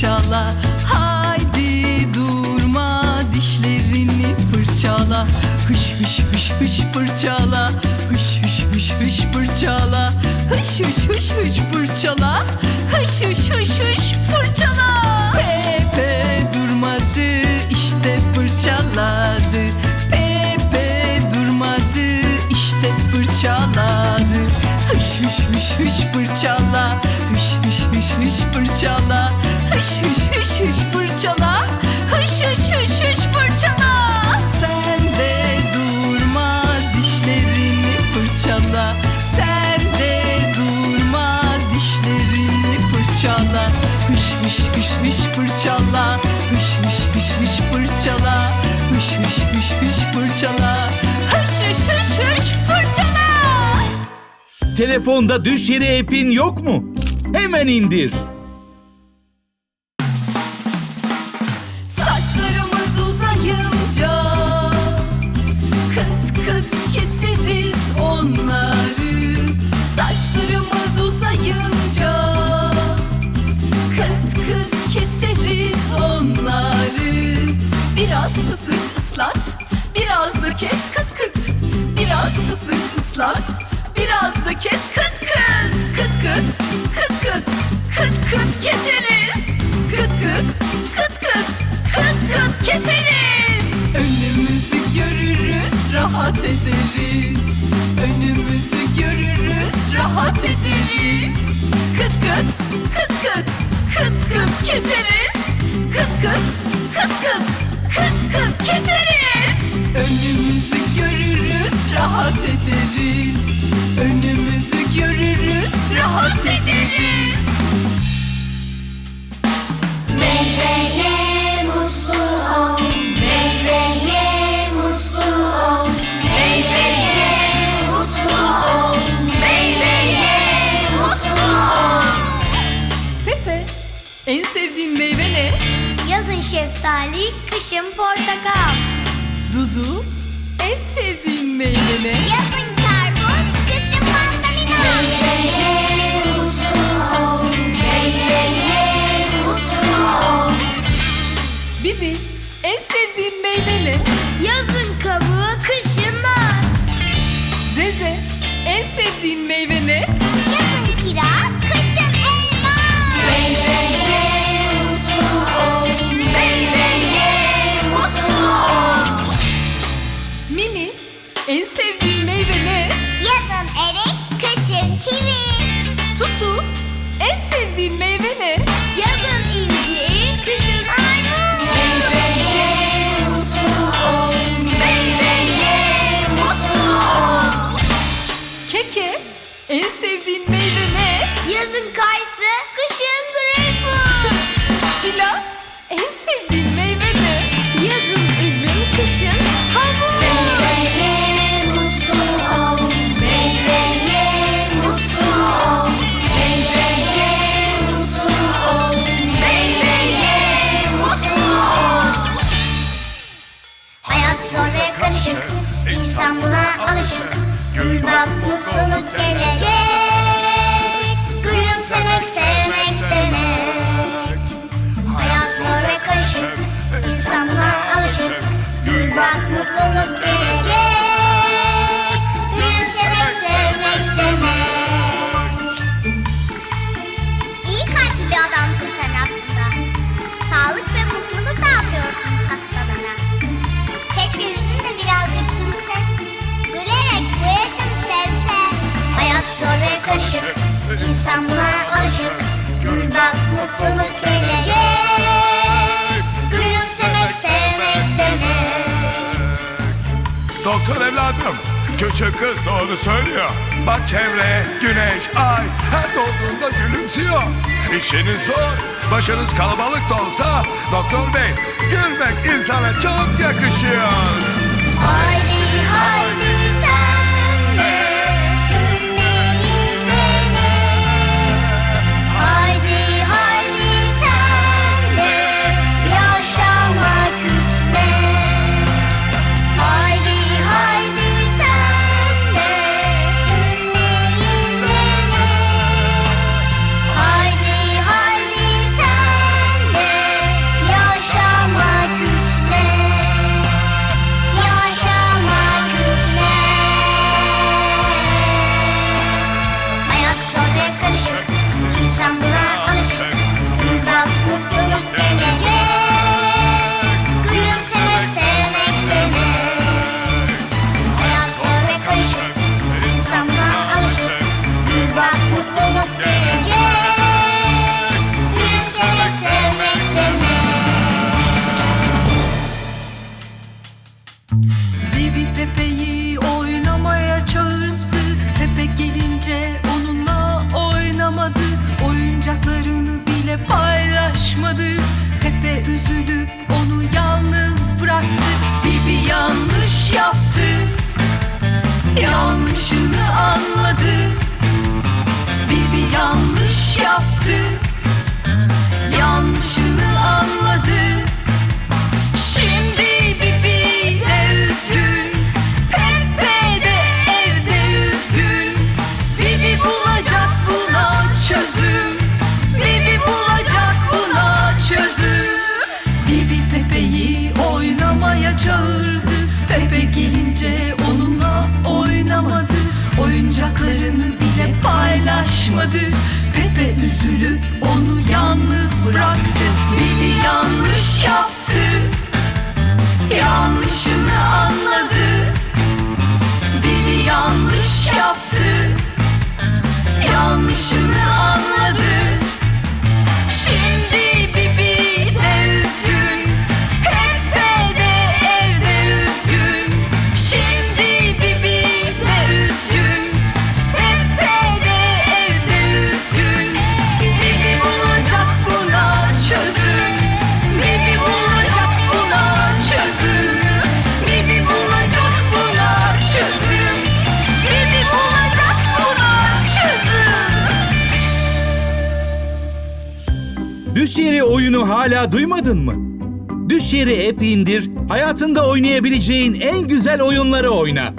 fırçala. Haydi durma dişlerini fırçala. Hış hış hış hış fırçala. Hış hış hış hış fırçala. Hış hış hış hış fırçala. Hış hış hış hış fırçala. Pepe durmadı işte fırçaladı. Pepe durmadı işte fırçaladı Hış hış hış hış fırçala Hış hış hış hış fırçala Hış hış hış hış fırçala Hış hış hış hış fırçala Sen de durma dişlerini fırçala Sen de durma dişlerini fırçala Hış hış hış hış fırçala Hış hış hış hış fırçala Hış hış hış hış fırçala Hış Telefonda düş yeri app'in yok mu? Hemen indir. Saçlarımız uzayınca Kıt kıt keseriz onları. Saçlarımız uzayınca Kıt kıt keseriz onları. Biraz su sık ıslat. Biraz da kes kıt kıt. Biraz su sık ıslat Biraz da kes kıt kıt. Kıt kıt kıt kıt Kıt kıt keseriz. Kıt kıt kıt kıt Kıt kıt keseriz. Önümüzü görürüz rahat ederiz. Önümüzü görürüz rahat ederiz. Kıt kıt kıt kıt Kıt kıt keseriz. Kıt kıt kıt kıt Kıt kıt keseriz kışın portakal. Dudu en sevdiğin meyve ne? Yazın karpuz, kışın mandalina. Ol, meyveye mutlu ol. Bibi en sevdiğin meyve ne? Yazın kabuğu, kışın nar. Zeze en sevdiğin meyve ne? En sevdiğin karışık İnsan buna alışık Gül bak mutluluk gelecek Gülümsemek sevmek demek Doktor evladım, küçük kız doğru söylüyor. Bak çevre, güneş, ay her doğduğunda gülümsüyor. İşiniz zor, başınız kalabalık da olsa doktor bey gülmek insana çok yakışıyor. Haydi haydi paylaşmadı Pepe üzülüp onu yalnız bıraktı. Bibi yanlış yaptı. Yanlışını anladı. Bibi yanlış yaptı. Yanlışını anladı Düş yeri oyunu hala duymadın mı? Düş yeri app indir, hayatında oynayabileceğin en güzel oyunları oyna.